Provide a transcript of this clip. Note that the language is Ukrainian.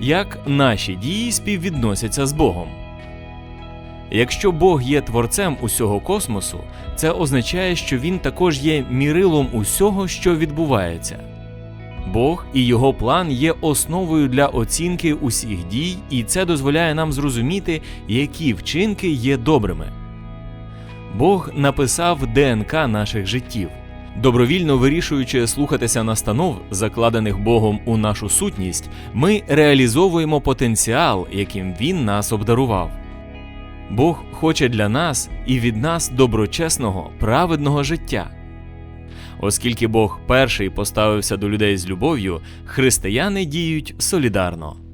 як наші дії співвідносяться з Богом. Якщо Бог є творцем усього космосу, це означає, що він також є мірилом усього, що відбувається. Бог і його план є основою для оцінки усіх дій, і це дозволяє нам зрозуміти, які вчинки є добрими. Бог написав ДНК наших життів. Добровільно вирішуючи слухатися настанов, закладених Богом у нашу сутність, ми реалізовуємо потенціал, яким Він нас обдарував. Бог хоче для нас і від нас доброчесного, праведного життя. Оскільки Бог перший поставився до людей з любов'ю, християни діють солідарно.